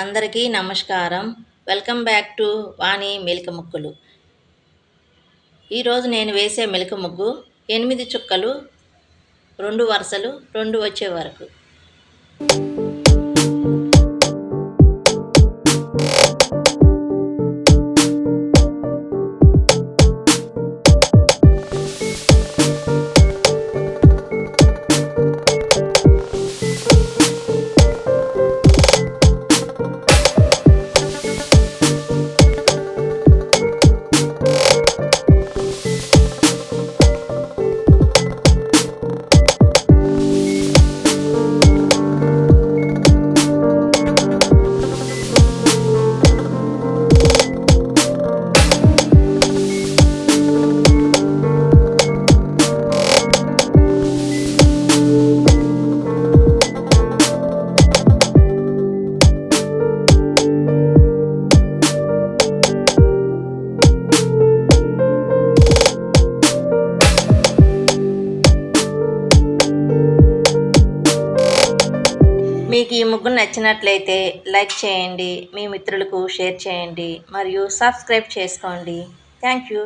అందరికీ నమస్కారం. Welcome back to Vani మెలిక ముక్కలు. ఈరోజు నేను వేసే మెలిక ముగ్గు ఎనిమిది చుక్కలు రెండు వరుసలు రెండు వచ్చే వరకు. మీకు ఈ ముగ్గు నచ్చినట్లయితే లైక్ చేయండి మీ మిత్రులకు షేర్ చేయండి మరియు సబ్స్క్రైబ్ చేసుకోండి. Thank you.